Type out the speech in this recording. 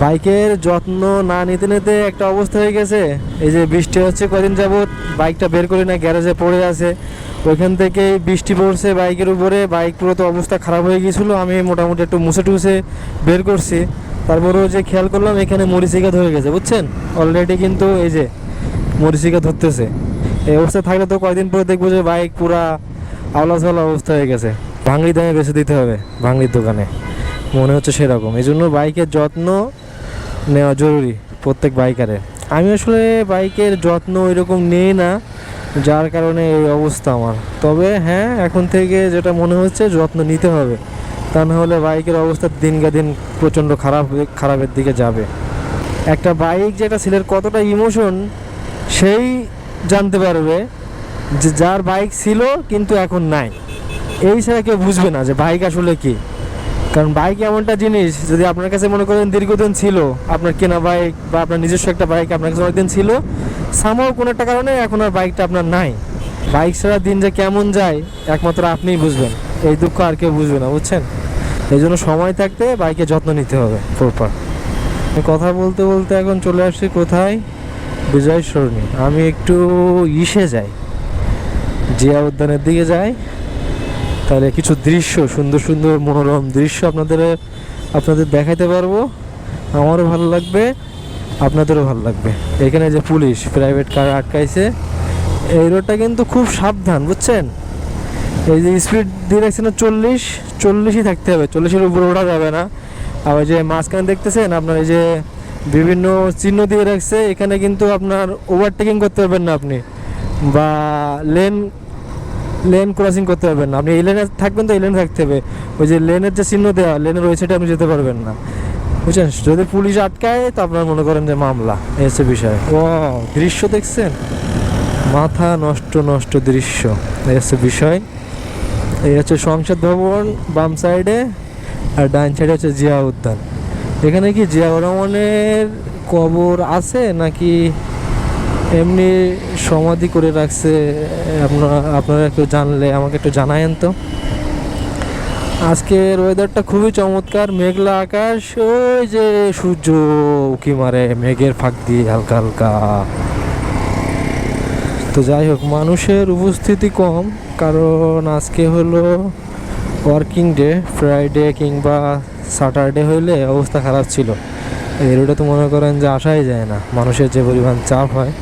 বাইকের যত্ন না নিতে নিতে একটা অবস্থা হয়ে গেছে। এই যে বৃষ্টি হচ্ছে কদিন যাবৎ, বাইকটা বের করি না, গ্যারেজে পড়ে আছে। ওইখান থেকে বৃষ্টি পড়ছে বাইকের উপরে, বাইক পুরো তো অবস্থা খারাপ হয়ে গিয়েছিল, আমি মোটামুটি একটু মুছে টুসে বের করছি। তারপরেও যে খেয়াল করলাম, এখানে মরিচিকা ধরে গেছে, বুঝছেন? অলরেডি কিন্তু এই যে মরিচিকা ধরতেছে। এই অবস্থায় থাকলে তো কয়দিন পরে দেখব যে বাইক পুরা আওলা ঝাওলা অবস্থা হয়ে গেছে। ভাঙড়ি দামে বেছে দিতে হবে, ভাঙড়ির দোকানে। মনে হচ্ছে সেরকম। এই জন্য বাইকের যত্ন নেওয়া জরুরি প্রত্যেক বাইকারে আমি আসলে বাইকের যত্ন এরকম নেই না, যার কারণে এই অবস্থা আমার। তবে হ্যাঁ এখন থেকে যেটা মনে হচ্ছে যত্ন নিতে হবে। তা না হলে বাইকের অবস্থা দিনকে দিন প্রচণ্ড খারাপ খারাপের দিকে যাবে। একটা বাইক যেটা ছেলের কতটা ইমোশন, সেই জানতে পারবে যে যার বাইক ছিল কিন্তু এখন নাই। এই ছাড়া কেউ বুঝবে না যে বাইক আসলে কি। কারণ বাইক এমনটা জিনিস, যদি আপনার কাছে মনে করেন দীর্ঘদিন ছিল, আপনার কেনা বাইক বা আপনার নিজস্ব একটা বাইক আপনার কাছে অনেকদিন ছিল সামাও কোনো একটা কারণে এখন আর বাইকটা আপনার নাই। বাইক ছাড়া দিন যে কেমন যায়, একমাত্র আপনিই বুঝবেন। এই দুঃখ আর কেউ বুঝবে না, বুঝছেন? এই জন্য সময় থাকতে বাইকের যত্ন নিতে হবে প্রপার কথা বলতে বলতে এখন চলে আসছি কোথায়? বিজয় সরণি। আমি একটু ইসে যাই। জিয়া উদ্যানের দিকে যাই। তাহলে কিছু দৃশ্য, সুন্দর সুন্দর মনোরম দৃশ্য আপনাদের আপনাদের দেখাতে পারব। আমারও ভালো লাগবে, আপনাদেরও ভালো লাগবে। এখানে যে পুলিশ প্রাইভেট কার আটকাইছে, এই রোডটা কিন্তু খুব সাবধান, বুঝছেন? এই যে স্পিড দিয়ে রাখছে না চল্লিশ, চল্লিশই থাকতে হবে, চল্লিশের উপরে ওঠা যাবে না। আবার যে মাঝখানে দেখতেছেন, আপনার এই যে বিভিন্ন চিহ্ন দিয়ে রাখছে, এখানে কিন্তু আপনার ওভারটেকিং করতে পারবেন না আপনি। বা লেন লেন ক্রসিং করতে পারবেন না। আপনি এই লেনে থাকবেন তো এই লেনে থাকতে হবে। ওই যে লেনের যে চিহ্ন দেওয়া লেনের ওই সাইডে আপনি যেতে পারবেন না। বুঝছেন? যদি পুলিশ আটকায় তো আপনার মনে করেন যে মামলা এই হচ্ছে বিষয়। ও দৃশ্য দেখছেন? মাথা নষ্ট নষ্ট দৃশ্য এই হচ্ছে বিষয়। এই হচ্ছে সংসদ ভবন বাম সাইডে আর ডান সাইডে হচ্ছে জিয়া উদ্যান। এখানে কি জিয়া রহমানের কবর আছে নাকি এমনি সমাধি করে রাখছে আপনারা আপনারা একটু জানলে আমাকে একটু জানায়েন তো। আজকের ওয়েদারটা খুবই চমৎকার, মেঘলা আকাশ, ওই যে সূর্য উকি মারে, মেঘের ফাঁক দিয়ে হালকা হালকা। তো যাই হোক, মানুষের উপস্থিতি কম, কারণ আজকে হলো ওয়ার্কিং ডে ফ্রাইডে কিংবা স্যাটারডে হইলে অবস্থা খারাপ ছিল। এই রোডে তো মনে করেন যে আসাই যায় না, মানুষের যে পরিমাণ চাপ হয়।